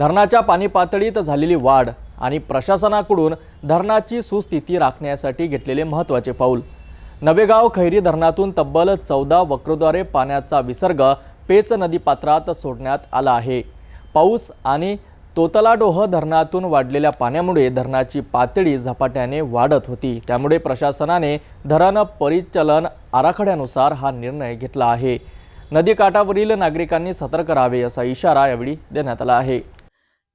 धरणाच्या पाणी पातळीत झालेली वाढ आणि प्रशासनाकडून धरणाची सुस्थिती राखण्यासाठी घेतलेले महत्त्वाचे पाऊल. नवेगाव खैरी धरणातून तब्बल चौदा वक्रद्वारे पाण्याचा विसर्ग पेच नदीपात्रात सोडण्यात आला आहे. पाऊस आणि तोतलाडोह धरणातून वाढलेल्या पाण्यामुळे धरणाची पातळी झपाट्याने वाढत होती. त्यामुळे प्रशासनाने धरण परिचलन आराखड्यानुसार हा निर्णय घेतला आहे. नदीकाठावरील नागरिकांनी सतर्क राहावे असा इशारा यावेळी देण्यात आला आहे.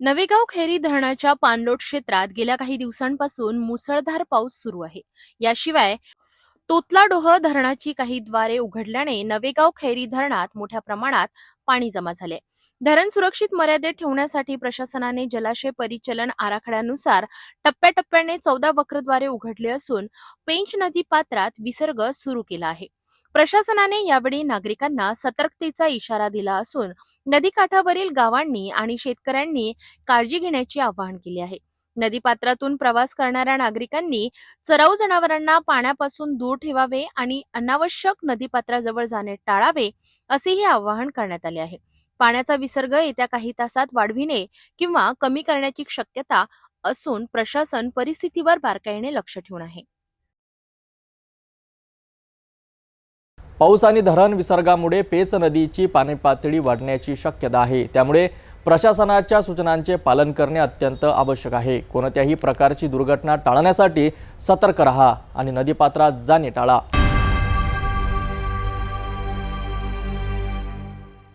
नवेगाव खेरी धरणाच्या पाणलोट क्षेत्रात गेल्या काही दिवसांपासून मुसळधार पाऊस सुरू आहे. याशिवाय तोतलाडोह धरणाची काही द्वारे उघडल्याने नवेगाव खैरी धरणात मोठ्या प्रमाणात पाणी जमा झाले. धरण सुरक्षित मर्यादेत ठेवण्यासाठी प्रशासनाने जलाशय परिचलन आराखड्यानुसार टप्प्याटप्प्याने चौदा वक्रद्वारे उघडले असून पेंच नदी पात्रात विसर्ग सुरू केला आहे. प्रशासनाने यावेळी नागरिकांना सतर्कतेचा इशारा दिला असून नदीकाठावरील गावांनी आणि शेतकऱ्यांनी काळजी घेण्याचे आवाहन केले आहे. नदीपात्रातून प्रवास करणाऱ्या नागरिकांनी चराऊ जनावरांना पाण्यापासून दूर ठेवावे आणि अनावश्यक नदीपात्राजवळ जाणे टाळावे असेही आवाहन करण्यात आले आहे. पाण्याचा विसर्ग येत्या काही तासात वाढविणे किंवा कमी करण्याची शक्यता असून प्रशासन परिस्थितीवर बारकाईने लक्ष ठेवून आहे. पाऊस आणि धरण विसर्गामुळे पेच नदीची पाणी पातळी वाढण्याची शक्यता आहे. त्यामुळे प्रशासनाच्या सूचनांचे पालन करणे अत्यंत आवश्यक आहे. कोणत्याही प्रकारची दुर्घटना टाळण्यासाठी सतर्क रहा आणि नदीपात्रात जाणे टाळा.